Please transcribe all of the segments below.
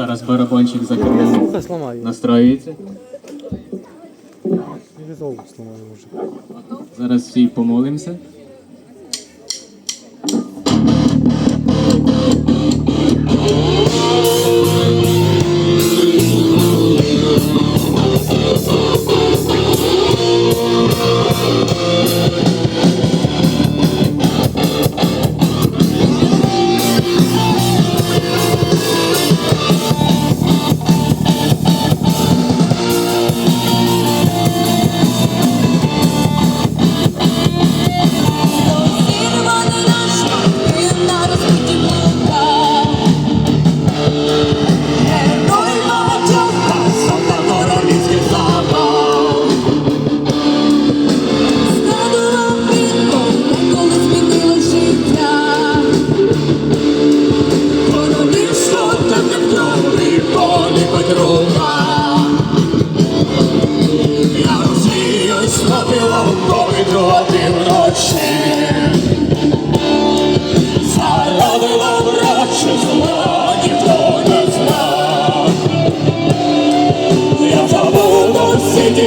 Зараз барабанчик за кермом. Настроюється. Зараз всі помолимося.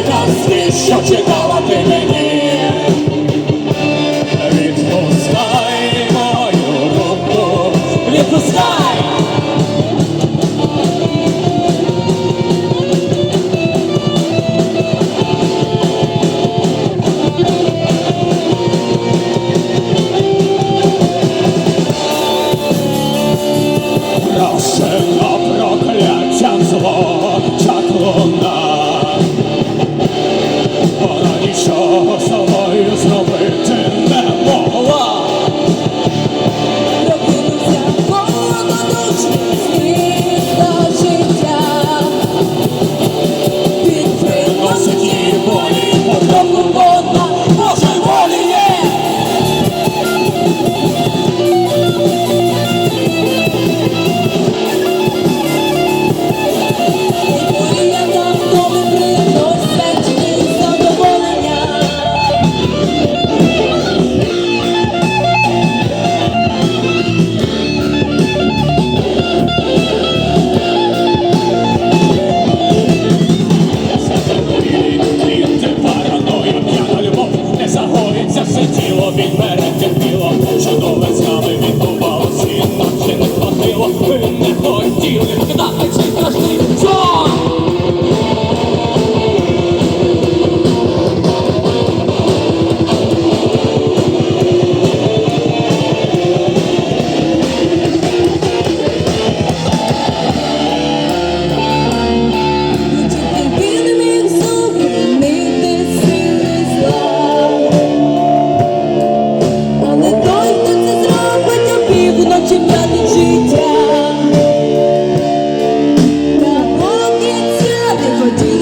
Казки, що чекала ти мені. Відпускай мою руку, відпускай! Прошено прокляттям зло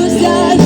Cause I